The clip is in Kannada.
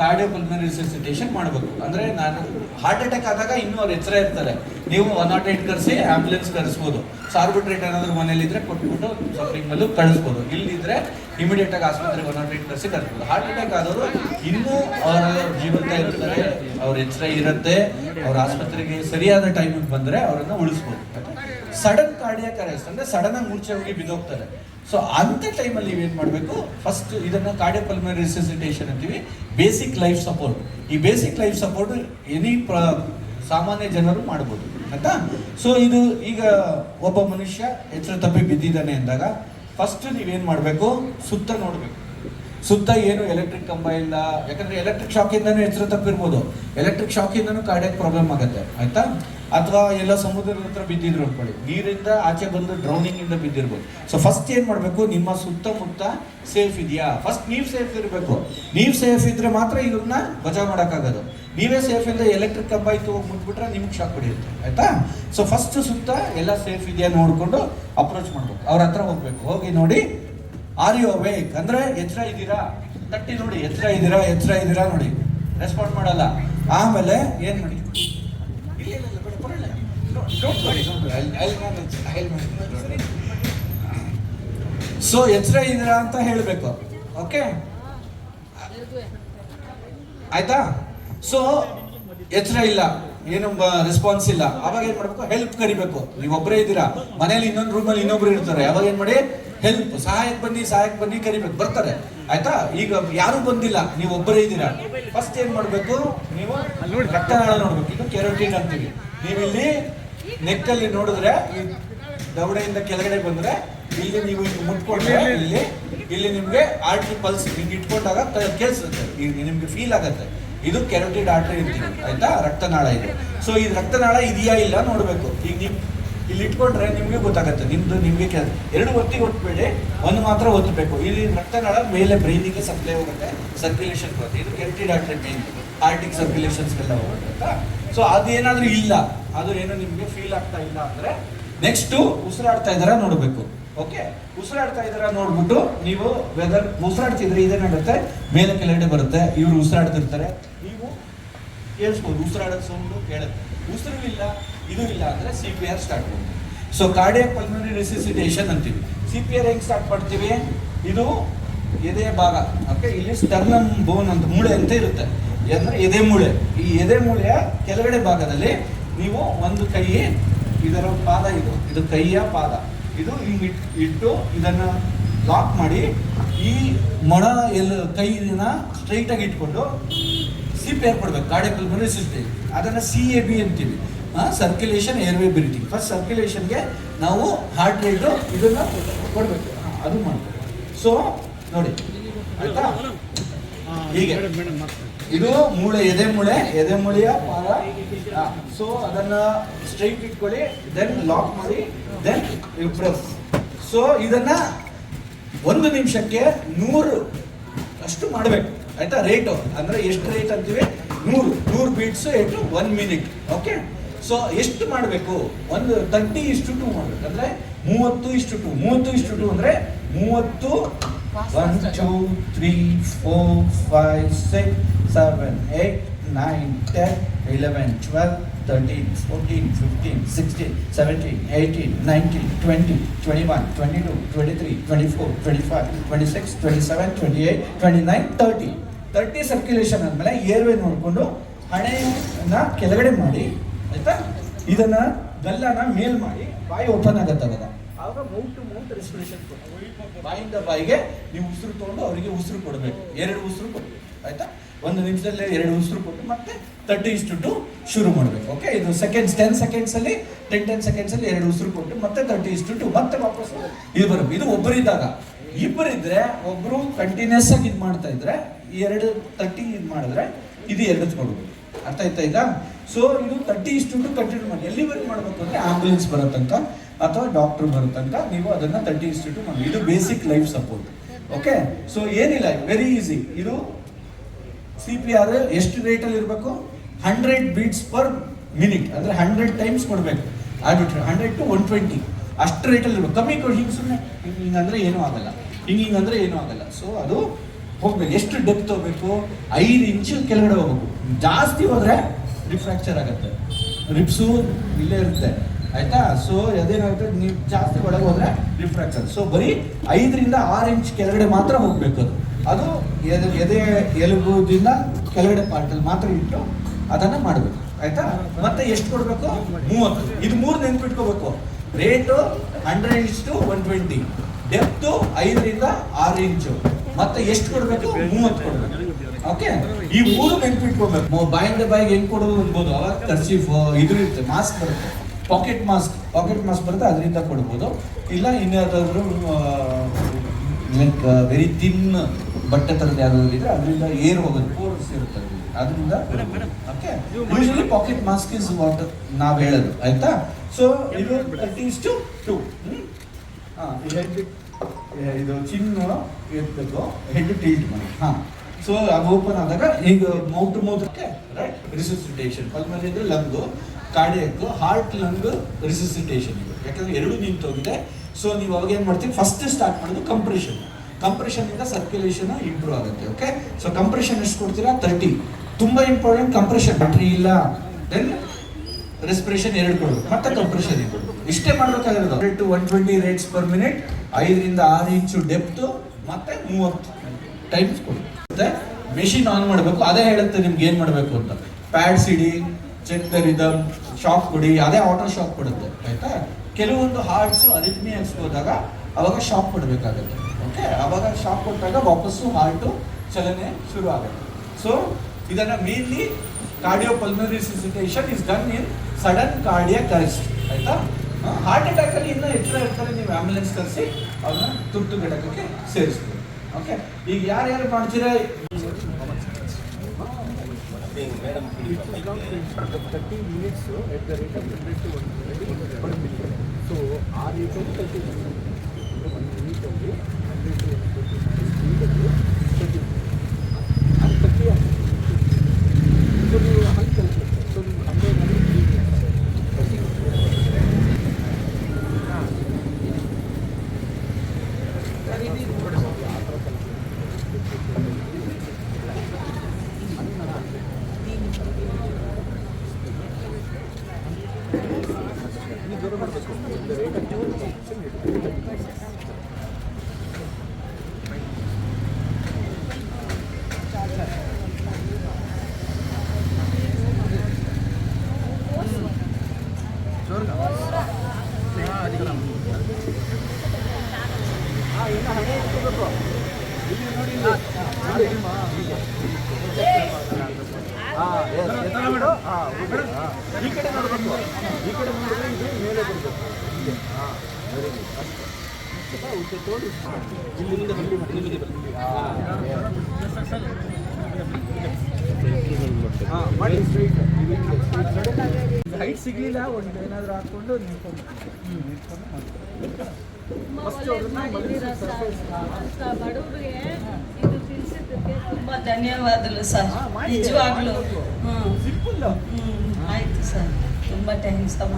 ಕಾರ್ಡಿಯೋ ಪಲ್ಮನರಿ ರಿಸಸಿಟೇಷನ್ ಮಾಡಬೇಕು. ಅಂದ್ರೆ ನಾನು ಹಾರ್ಟ್ ಅಟ್ಯಾಕ್ ಆದಾಗ ಇನ್ನೂ ಅವ್ರು ಎಚ್ಚರ ಇರ್ತಾರೆ. ನೀವು ಒನ್ ನಾಟ್ ಏಟ್ ಕರೆಸಿ ಆಂಬುಲೆನ್ಸ್ ಕರೆಸ್ಬೋದು. ಸಾರ್ಬಿಟ್ರೇಟ್ ಏನಾದ್ರು ಮನೇಲಿ ಇದ್ರೆ ಕೊಟ್ಬಿಟ್ಟು ಸಫರಿಂಗ್ ಮೇಲೆ ಕಳಿಸ್ಬೋದು. ಇಲ್ಲಿದ್ರೆ ಇಮಿಡಿಯೇಟ್ ಆಗಿ ಆಸ್ಪತ್ರೆಗೆ ಒನ್ ನಾಟ್ ಏಟ್ ಕರೆಸಿ ಕಳಿಸ್ಬೋದು ಹಾರ್ಟ್ ಅಟ್ಯಾಕ್ ಆದವರು ಇನ್ನೂ ಅವರ ಜೀವಂತ ಇರ್ತಾರೆ, ಅವ್ರ ಎಚ್ಚರ ಇರುತ್ತೆ, ಅವ್ರ ಆಸ್ಪತ್ರೆಗೆ ಸರಿಯಾದ ಟೈಮಿಗೆ ಬಂದ್ರೆ ಅವರನ್ನ ಉಳಿಸ್ಬೋದು. ಸಡನ್ ಕಾರ್ಡಿಯಾಕ್ ಅರೆಸ್ಟ್ ಅಂದ್ರೆ ಸಡನ್ ಆಗಿ ಮೂರ್ಛೆ ಹೋಗಿ ಬಿದ್ದೋಗ್ತಾರೆ. ಸೊ ಅಂತ ಟೈಮಲ್ಲಿ ನೀವೇನು ಮಾಡಬೇಕು? ಫಸ್ಟ್ ಇದನ್ನ ಕಾರ್ಡಿಯೋ ರಿಸಿಸಿಟೇಷನ್ ಅಂತೀವಿ. ಬೇಸಿಕ್ ಲೈಫ್ ಸಪೋರ್ಟ್ ಈ ಬೇಸಿಕ್ ಲೈಫ್ ಸಪೋರ್ಟ್ ಎನಿ ಸಾಮಾನ್ಯ ಜನರು ಮಾಡ್ಬೋದು. ಆಯ್ತಾ? ಸೊ ಇದು ಈಗ ಒಬ್ಬ ಮನುಷ್ಯ ಎಚ್ಚರ ತಪ್ಪಿ ಬಿದ್ದಿದ್ದಾನೆ ಅಂದಾಗ ಫಸ್ಟ್ ನೀವೇನು ಮಾಡಬೇಕು? ಸುತ್ತ ನೋಡ್ಬೇಕು. ಸುತ್ತ ಏನು ಎಲೆಕ್ಟ್ರಿಕ್ ಕಂಬ ಇಲ್ಲ, ಯಾಕಂದ್ರೆ ಎಲೆಕ್ಟ್ರಿಕ್ ಶಾಕ್ ಇಂದಾನು ಎಚ್ಚರ ತಪ್ಪಿರ್ಬೋದು. ಎಲೆಕ್ಟ್ರಿಕ್ ಶಾಕ್ ಇಂದಾನು ಕಾರ್ಡಿಯಕ್ ಪ್ರಾಬ್ಲಮ್ ಆಗುತ್ತೆ, ಆಯ್ತಾ? ಅಥವಾ ಎಲ್ಲ ಸಮುದ್ರದ ಹತ್ರ ಬಿದ್ದಿದ್ರು ಅನ್ಕೊಳ್ಳಿ, ನೀರಿಂದ ಆಚೆ ಬಂದು ಡ್ರೌನಿಂಗ್ ಇಂದ ಬಿದ್ದಿರ್ಬೋದು. ಸೊ ಫಸ್ಟ್ ಏನ್ ಮಾಡ್ಬೇಕು? ನಿಮ್ಮ ಸುತ್ತಮುತ್ತ ಸೇಫ್ ಇದೆಯಾ? ಫಸ್ಟ್ ನೀವು ಸೇಫ್ ಇರಬೇಕು. ನೀವು ಸೇಫ್ ಇದ್ರೆ ಮಾತ್ರ ಇವ್ರನ್ನ ಬಜಾ ಮಾಡೋಕ್ಕಾಗೋದು. ನೀವೇ ಸೇಫ್ ಇಲ್ಲದೆ ಎಲೆಕ್ಟ್ರಿಕ್ ಕಂಬ ಇತ್ತು ಹೋಗಿ ಮುಟ್ಬಿಟ್ರೆ ನಿಮ್ಗೆ ಶಾಕ್ ಹೊಡಿಯುತ್ತೆ, ಆಯ್ತಾ? ಸೊ ಫಸ್ಟ್ ಸುತ್ತ ಎಲ್ಲ ಸೇಫ್ ಇದೆಯಾ ನೋಡಿಕೊಂಡು ಅಪ್ರೋಚ್ ಮಾಡ್ಬೇಕು. ಅವ್ರ ಹತ್ರ ಹೋಗ್ಬೇಕು. ಹೋಗಿ ನೋಡಿ ಆರ್ ಯು ಅವೇಕ್ ಅಂದ್ರೆ ಎಚ್ಚರ ಇದ್ದೀರಾ? ತಟ್ಟಿ ನೋಡಿ, ಎಚ್ಚರ ಇದ್ದೀರಾ ಎಚ್ಚರ ಇದ್ದೀರಾ ನೋಡಿ. ರೆಸ್ಪಾಂಡ್ ಮಾಡಲ್ಲ. ಆಮೇಲೆ ಏನ್ ಮಾಡಿ. ಸೊ ಎಚ್ಚರ ಇದ್ದೀರಾ ಅಂತ ಹೇಳಬೇಕು. ಓಕೆ ಆಯ್ತಾ? ಸೊ ಎಚ್ಚರ ಇಲ್ಲ, ಏನು ರೆಸ್ಪಾನ್ಸ್ ಇಲ್ಲ. ಅವಾಗ ಏನ್ ಮಾಡ್ಬೇಕು? ಹೆಲ್ಪ್ ಕರಿಬೇಕು. ನೀವು ಒಬ್ಬರೇ ಇದ್ದೀರಾ. ಮನೇಲಿ ಇನ್ನೊಂದು ರೂಮಲ್ಲಿ ಇನ್ನೊಬ್ರು ಇರ್ತಾರೆ. ಅವಾಗ ಏನ್ ಮಾಡಿ? ಹೆಲ್ಪ್ ಸಹಾಯಕ್ಕೆ ಬನ್ನಿ ಸಹಾಯಕ್ಕೆ ಬನ್ನಿ ಕರಿಬೇಕು. ಬರ್ತಾರೆ. ಆಯ್ತಾ? ಈಗ ಯಾರು ಬಂದಿಲ್ಲ. ನೀವು ಒಬ್ಬರೇ ಇದ್ದೀರಾ? ಫಸ್ಟ್ ಏನ್ ಮಾಡ್ಬೇಕು? ನೀವು ರಕ್ತನಾಳ ನೋಡ್ಬೇಕು. ಇದು ಕೆರೋಟಿನ್ ಅಂತೀವಿ. ನೀವಿಲ್ಲಿ ನೆಕ್ಕಲ್ಲಿ ನೋಡಿದ್ರೆ ಈ ದವಡೆಯಿಂದ ಕೆಳಗಡೆ ಬಂದ್ರೆ ಇಲ್ಲಿ ನೀವು ಇಲ್ಲಿ ಮುಟ್ಕೊಂಡ್ರೆ ಇಲ್ಲಿ ಇಲ್ಲಿ. ನಿಮ್ಗೆ ಆರ್ಟ್ರಿ ಪಲ್ಸ್ ಹಿಂಗೆ ಇಟ್ಕೊಂಡಾಗ ಕೇಳಿಸುತ್ತೆ. ನಿಮ್ಗೆ ಫೀಲ್ ಆಗತ್ತೆ. ಇದು ಕೆರೋಟಿಡ್ ಆರ್ಟ್ರಿ ಅಂತೀವಿ. ಆಯ್ತಾ? ರಕ್ತನಾಳ ಇದೆ. ಸೊ ಈ ರಕ್ತನಾಳ ಇದೆಯಾ ಇಲ್ಲ ನೋಡ್ಬೇಕು. ಈಗ ನೀವು ಇಲ್ಲಿ ಇಟ್ಕೊಂಡ್ರೆ ನಿಮಗೆ ಗೊತ್ತಾಗುತ್ತೆ. ನಿಮ್ದು ನಿಮಗೆ ಕೆಲಸ ಎರಡು ಒತ್ತಿಗೆ ಒತ್ತಬೇಡಿ ಒಂದು ಮಾತ್ರ ಒತ್ತಬೇಕು ಇಲ್ಲಿ ರಕ್ತನಾಳ ಮೇಲೆ ಬ್ರೈನಿಗೆ ಸಪ್ಲೈ ಹೋಗುತ್ತೆ ಸರ್ಕ್ಯುಲೇಷನ್ ಬರುತ್ತೆ. ಇದು ಕೆಂಟಿ ಡಾಕ್ಟರ್ ಮೇನ್ ಆರ್ಟಿಕ್ ಸರ್ಕ್ಯುಲೇಷನ್ಸ್ಗೆಲ್ಲ ಹೋಗುತ್ತೆ ಸೊ ಅದೇನಾದರೂ ಇಲ್ಲ ಅದು ಏನೋ ನಿಮಗೆ ಫೀಲ್ ಆಗ್ತಾ ಇಲ್ಲ ಅಂದ್ರೆ ನೆಕ್ಸ್ಟ್ ಉಸಿರಾಡ್ತಾ ಇದಾರ ನೋಡ್ಬೇಕು. ಓಕೆ ಉಸಿರಾಡ್ತಾ ಇದಾರ ನೋಡ್ಬಿಟ್ಟು ನೀವು ವೆದರ್ ಉಸಿರಾಡ್ತಿದ್ರೆ ಇದೇನಾಗುತ್ತೆ ಮೇಲೆ ಕೆಳಗಡೆ ಬರುತ್ತೆ. ಇವರು ಉಸಿರಾಡ್ತಿರ್ತಾರೆ. ನೀವು ಕೇಳಿಸ್ಬೋದು. ಉಸಿರಾಡೋದು ಸೌಂಡು ಕೇಳುತ್ತೆ. ಉಸಿರು ಇಲ್ಲ ಇದು ಇಲ್ಲ ಅಂದರೆ ಸಿ ಪಿ ಆರ್ ಸ್ಟಾರ್ಟ್ ಮಾಡ್ತೀವಿ. ಸೊ ಕಾರ್ಡಿಯಕ್ ಪಲ್ಮನರಿ ರೆಸಿಸಿಟೇಷನ್ ಅಂತೀವಿ. ಸಿ ಪಿ ಆರ್ ಹೆಂಗೆ ಸ್ಟಾರ್ಟ್ ಮಾಡ್ತೀವಿ? ಇದು ಎದೆ ಭಾಗ ಓಕೆ ಇಲ್ಲಿ ಸ್ಟರ್ನಮ್ ಬೋನ್ ಅಂತ ಮೂಳೆ ಅಂತ ಇರುತ್ತೆ. ಅಂದರೆ ಎದೆ ಮೂಳೆ. ಈ ಎದೆ ಮೂಳೆಯ ಕೆಳಗಡೆ ಭಾಗದಲ್ಲಿ ನೀವು ಒಂದು ಕೈ ಇದರ ಪಾದ ಇದು. ಇದು ಕೈಯ ಪಾದ. ಇದು ಹಿಂಗೆ ಇಟ್- ಇಟ್ಟು ಇದನ್ನು ಲಾಕ್ ಮಾಡಿ ಈ ಮೊಣ ಎಲ್ಲ ಕೈನ ಸ್ಟ್ರೈಟಾಗಿ ಇಟ್ಕೊಂಡು ಸಿ ಪಿ ಆರ್ ಕೊಡ್ಬೇಕು. ಕಾಡೆ ಪಲ್ಮನರಿ ರೆಸಿಸ್ಟೇಷನ್ ಅದನ್ನು ಸಿ ಎ ಬಿ ಅಂತೀವಿ. ಸರ್ಕ್ಯುಲೇಷನ್ ಏರ್ವೇ ಬ್ರೀತಿಂಗ್ ಫಸ್ಟ್ ಸರ್ಕ್ಯುಲೇಷನ್ಗೆ ನಾವು ಹಾರ್ಟ್ ರೇಟ್ ಇದನ್ನ ಕೊಡ್ಬೇಕು. ಅದು ಮಾಡ್ತೀವಿ ಸೊ ನೋಡಿ. ಆಯ್ತಾ? ಹೀಗೆ. ಇದು ಮೂಳೆ, ಎದೆ ಮೂಳೆ, ಎದೆ ಮೂಳೆಯ ಪಾದ ಸೊ ಅದನ್ನ ಸ್ಟ್ರೈಟ್ ಇಟ್ಕೊಳ್ಳಿ ದೆನ್ ಲಾಕ್ ಮಾಡಿ ದೆನ್ ಪ್ರೆಸ್ ಸೊ ಇದನ್ನ ಒಂದು ನಿಮಿಷಕ್ಕೆ ನೂರು ಅಷ್ಟು ಮಾಡಬೇಕು. ಆಯ್ತಾ? ರೇಟು ಅಂದ್ರೆ ಎಷ್ಟು ರೇಟ್ ಅಂತೀವಿ? ನೂರು. ನೂರು ಬೀಟ್ಸ್ ಎಷ್ಟು ಒನ್ ಮಿನಿಟ್ ಓಕೆ ಸೊ ಎಷ್ಟು ಮಾಡಬೇಕು? ಒಂದು ತರ್ಟಿ ಇಷ್ಟು ಟು ಮಾಡ್ಬೇಕು. ಅಂದ್ರೆ ಮೂವತ್ತು ಇಷ್ಟು ಟು ಮೂವತ್ತು ಇಷ್ಟು ಟು ಅಂದ್ರೆ ಮೂವತ್ತು one two three four five six seven eight nine ten eleven twelve thirteen fourteen fifteen sixteen seventeen eighteen nineteen twenty twenty one twenty two twenty three twenty four twenty five twenty six twenty seven twenty eight twenty nine thirty thirty circulation ಆದಮೇಲೆ ಏರ್ವೇ ನೋಡಿಕೊಂಡು ಹಣೆಯನ್ನು ಕೆಳಗಡೆ ಮಾಡಿ ಆಯ್ತಾ? ಇದನ್ನ ಗಲ್ಲನ ಮೇಲ್ ಮಾಡಿ ಬಾಯಿ ಓಪನ್ ಆಗತ್ತೆ ಅವಾಗ. ಆವಾಗ ಮೌತ್ ಟು ಮೌತ್ ರೆಸ್ಪಿರೇಷನ್ ಬಾಯಿಂದ ಬಾಯಿಗೆ ನೀವು ಉಸಿರು ತಗೊಂಡು ಅವರಿಗೆ ಉಸಿರು ಕೊಡಬೇಕು. ಎರಡು ಉಸಿರು ಕೊಡಬೇಕು. ಆಯ್ತಾ? ಒಂದು ನಿಮಿಷದಲ್ಲೇ ಎರಡು ಉಸಿರು ಕೊಟ್ಟು ಮತ್ತೆ ತರ್ಟಿ ಇಷ್ಟು ಟು ಶುರು ಮಾಡಬೇಕು. ಓಕೆ ಇದು ಸೆಕೆಂಡ್ಸ್ ಟೆನ್ ಸೆಕೆಂಡ್ಸ್ ಅಲ್ಲಿ ಟೆನ್ ಟೆನ್ ಸೆಕೆಂಡ್ಸ್ ಅಲ್ಲಿ ಎರಡು ಉಸಿರು ಕೊಟ್ಟು ಮತ್ತೆ ತರ್ಟಿ ಇಷ್ಟು ಟು ಮತ್ತೆ ವಾಪಸ್ ಇದು ಬರಬೇಕು ಇದು ಒಬ್ಬರಿದ್ದಾಗ ಇಬ್ಬರಿದ್ರೆ ಒಬ್ರು ಕಂಟಿನ್ಯೂಸ್ ಆಗಿ ಇದು ಮಾಡ್ತಾ ಇದ್ರೆ ಎರಡು ತರ್ಟಿ ಇದು ಮಾಡಿದ್ರೆ ಇದು ಎರಡು ಕೊಡ್ಬೇಕು. ಅರ್ಥ ಆಯ್ತಾ ಈಗ? ಸೊ ಇದು ತರ್ಟಿ ಇಷ್ಟು ಕಂಟಿನ್ಯೂ ಮಾಡಿ ಎಲ್ಲಿವರೆಗೆ ಮಾಡಬೇಕು ಅಂದ್ರೆ ಆಂಬುಲೆನ್ಸ್ ಬರೋ ಅಥವಾ ಡಾಕ್ಟರ್ ಬರೋ ನೀವು ಅದನ್ನ ತರ್ಟಿ ಇಷ್ಟು ಮಾಡಿ ಇದು basic life support okay so ಏನಿಲ್ಲ ವೆರಿ ಈಸಿ ಇದು ಸಿ ಪಿ ಆರ್ ಎಷ್ಟು ರೇಟಲ್ಲಿ ಇರಬೇಕು? ಹಂಡ್ರೆಡ್ ಬೀಟ್ಸ್ ಪರ್ ಮಿನಿಟ್ ಅಂದ್ರೆ ಹಂಡ್ರೆಡ್ ಟೈಮ್ಸ್ ಕೊಡಬೇಕು. ಆಗ್ಬಿಟ್ರೆ ಹಂಡ್ರೆಡ್ ಟು ಒನ್ ಟ್ವೆಂಟಿ ಅಷ್ಟು ರೇಟಲ್ಲಿ ಇರಬೇಕು. ಕಮ್ಮಿ ಕೊಡಿ, ಹಿಂಗೆ ಸುಮ್ಮನೆ ಹಿಂಗೆ ಹಿಂಗೆ ಅಂದ್ರೆ ಏನೂ ಆಗಲ್ಲ. ಹಿಂಗೆ ಹಿಂಗಂದ್ರೆ ಏನೂ ಆಗಲ್ಲ. ಸೊ ಅದು ಹೋಗ್ಬೇಕು. ಎಷ್ಟು ಡೆಪ್ತ್ ಹೋಗ್ಬೇಕು? ಐದು ಇಂಚು ಕೆಳಗಡೆ ಹೋಗ್ಬೇಕು. ಜಾಸ್ತಿ ಹೋದ್ರೆ ರಿಫ್ರಾಕ್ಚರ್ ಆಗುತ್ತೆ. ರಿಪ್ಸು ಇಲ್ಲೇ ಇರುತ್ತೆ. ಆಯ್ತಾ? ಸೊ ಅದೇನಾಗುತ್ತೆ? ನೀವು ಜಾಸ್ತಿ ಒಳಗೆ ಹೋದ್ರೆ ರಿಫ್ರಾಕ್ಚರ್ ಸೊ ಬರೀ ಐದರಿಂದ ಆರು ಇಂಚ್ ಕೆಳಗಡೆ ಮಾತ್ರ ಹೋಗ್ಬೇಕು ಅದು. ಅದು ಎದೆ ಎದೆ, ಎಲುಬುದಿಂದ ಕೆಳಗಡೆ ಪಾರ್ಟಲ್ಲಿ ಮಾತ್ರ ಇಟ್ಟು ಅದನ್ನ ಮಾಡಬೇಕು. ಆಯ್ತಾ? ಮತ್ತೆ ಎಷ್ಟು ಕೊಡಬೇಕು? ಮೂವತ್ತು. ಇದು ಮೂರು ನೆನ್ಪಿಟ್ಕೋಬೇಕು. Rate hundred inch to one twenty depth ಐದರಿಂದ ಆರು ಇಂಚು ಮತ್ತೆ ಎಷ್ಟು ಕೊಡಬೇಕು? ಮೂವತ್ತು ಕೊಡಬೇಕು. ಓಕೆ ಈ ಮೂರು ನೆನ್ಪಿಟ್ಕೋಬೇಕು ಬಾಯಿಂದ ಬಾಯಿಗೆ ಹೆಂಗ್ ಕೊಡೋದು ಅನ್ಬೋದು ಅವಾಗ ಕರ್ಚೀಫ್ ಇದು ಇರುತ್ತೆ. ಮಾಸ್ಕ್ ಬರುತ್ತೆ. ಪಾಕೆಟ್ ಮಾಸ್ಕ್ ಪಾಕೆಟ್ ಮಾಸ್ಕ್ ಬರುತ್ತೆ, ಅದರಿಂದ ಕೊಡ್ಬೋದು. ಇಲ್ಲ ಇನ್ಯಾವುದಾದ್ರು ಲೈಕ್ ವೆರಿ ತಿನ್ ಬಟ್ಟೆ ಥರದ್ದು ಯಾವ್ದಾದ್ರು ಇದ್ರೆ ಅದರಿಂದ ಏರ್ ಹೋಗೋದು. ಪೋರ್ಸ್ ಇರುತ್ತೆ. ಅದರಿಂದ okay pocket mask is what ನಾವ್ ಹೇಳೋದು. ಆಯ್ತಾ? ಸೊ ಇದು ತರ್ಟೀಸ್ ಟು ಟು ಹಾಂ ಇದು ಚಿನ್ನು ಇರ್ಬೇಕು ಹೆಡ್ ಟೀಲ್ಟ್ ಮಾಡಿ. ಹಾ. ಸೊ ಅದು ಓಪನ್ ಆದಾಗ ಈಗ ಮೌತ್ ಮೌತಕ್ಕೆ ರೈಟ್ ರಿಸಿಸಿಟೇಷನ್ ಪಲ್ಮರಿ ಅಂದ್ರೆ lung cardiac heart lung resuscitation ಇದು ಯಾಕಂದ್ರೆ ಎರಡು ನಿಂತೋಗಿದೆ ಸೊ ನೀವು ಅವಾಗ ಏನ್ ಮಾಡ್ತೀವಿ ಫಸ್ಟ್ ಸ್ಟಾರ್ಟ್ ಮಾಡೋದು ಕಂಪ್ರೆಷನ್ ಕಂಪ್ರೆಷನ್ ಇಂದ ಸರ್ಕ್ಯುಲೇಷನ್ ಇಂಪ್ರೂವ್ ಆಗುತ್ತೆ ಓಕೆ ಸೊ ಕಂಪ್ರೆಷನ್ ಎಷ್ಟು ಕೊಡ್ತೀರಾ? ತರ್ಟಿ ತುಂಬಾ ಇಂಪಾರ್ಟೆಂಟ್ ಕಂಪ್ರೆಷನ್ ಬ್ಯಾಟ್ರಿ ಇಲ್ಲ. ದೆನ್ ರೆಸ್ಪಿರೇಷನ್ ಎರಡು ಕೊಡು ಮತ್ತೆ ಕಂಪ್ರೆಷನ್ ಎರಡು ಇಷ್ಟೇ ಮಾಡ್ಬೇಕಾಗಿರೋದು. To one twenty rates per minute ಐದರಿಂದ ಆರು ಇಂಚು ಡೆಪ್ತು ಮತ್ತೆ ಮೂವತ್ತು ಟೈಮ್ಸ್ ಕೊಡಿ ಮತ್ತೆ ಮೆಷಿನ್ ಆನ್ ಮಾಡಬೇಕು. ಅದೇ ಹೇಳುತ್ತೆ ನಿಮ್ಗೆ ಏನ್ ಮಾಡಬೇಕು ಅಂತ. ಪ್ಯಾಡ್ಸ್ ಇಡಿ ಚೆಕ್ ದ ರಿದಮ್ ಶಾಕ್ ಕೊಡಿ. ಅದೇ ಆಟೋ ಶಾಕ್ ಕೊಡುತ್ತೆ. ಆಯ್ತಾ? ಕೆಲವೊಂದು ಹಾರ್ಟ್ಸ್ ಅರಿಥ್ಮಿಯಾಕ್ಸ್ ಹೋದಾಗ ಅವಾಗ ಶಾಕ್ ಕೊಡಬೇಕಾಗುತ್ತೆ. ಓಕೆ ಅವಾಗ ಶಾಕ್ ಕೊಟ್ಟಾಗ ವಾಪಸ್ಸು ಹಾರ್ಟು ಚಲನೆ ಶುರು ಆಗುತ್ತೆ. ಸೊ ಇದನ್ನ mainly cardio pulmonary resuscitation is done in sudden cardiac arrest ಆಯ್ತಾ ಹಾರ್ಟ್ ಅಟ್ಯಾಕ್ ಅಲ್ಲಿ ಇನ್ನೂ ಎಚ್ಚರ ಇರ್ತಾರೆ. ನೀವು ಆಂಬುಲೆನ್ಸ್ ಕರೆಸಿ, ಅವ್ರನ್ನ ತುರ್ತು ಘಟಕಕ್ಕೆ ಸೇರಿಸ್ತೀವಿ ಓಕೆ ಈಗ ಯಾರ್ಯಾರು ಮಾಡ್ತೀರಾ? Thirty minutes at the rate of hundred to one so ಆ ರೇಟಲ್ಲಿ ಒನ್ ಮಿನಿಟಲ್ಲಿ ಹಂಡ್ರೆಡ್ ಟು ಒನ್ ಟ್ವೆಂಟಿ ಸ್ಪೀಡಲ್ಲಿ ತರ್ಟಿ ಅದು ತರ್ಟಿ ಸೊ ನೀವು ಹಂಗೆ ಕಲಿಸ್ಬೇಕು ಸೊ ನೀವು ಹಂಡ್ರೆಡ್ ಅಂದರೆ ತ್ರೀ ಹಾಂ ಸರ್ ಇದು ಆ ಥರ ನೀವು ದೂರ ಮಾಡಬೇಕು ದ ರೇಟ್ ಆಫ್ ಈ ಕಡೆ ನೋಡಬೇಕು ಈ ಕಡೆ ನೋಡಿದ್ರೆ ಇದು ಮೇಲೆ ಬರಬೇಕು ಹೀಗೆ ಹಾಂ ವೆರಿ ಗುಡ್ ಅಷ್ಟು ಉದ್ದ ತೋಡಿ ಇಲ್ಲಿಂದ ಬರಲಿ ಇಲ್ಲಿಗೆ ಬರಲಿ ಹಾಂ ಮಾಡಿ ಸ್ಟ್ರೈಟ್ ಹೈಟ್ ಸಿಗಲಿಲ್ಲ ಒಂದು ಏನಾದರೂ ಹಾಕ್ಕೊಂಡು ನಿಂತ್ಕೊಂಡು ತುಂಬಾ ಧನ್ಯವಾದಗಳು ಸರ್ ನಿಜವಾಗ್ಲೂ ಹ್ಞೂ ಆಯ್ತು ಸರ್. ತುಂಬಾ ಥ್ಯಾಂಕ್ಸ್ ಅಮ್ಮ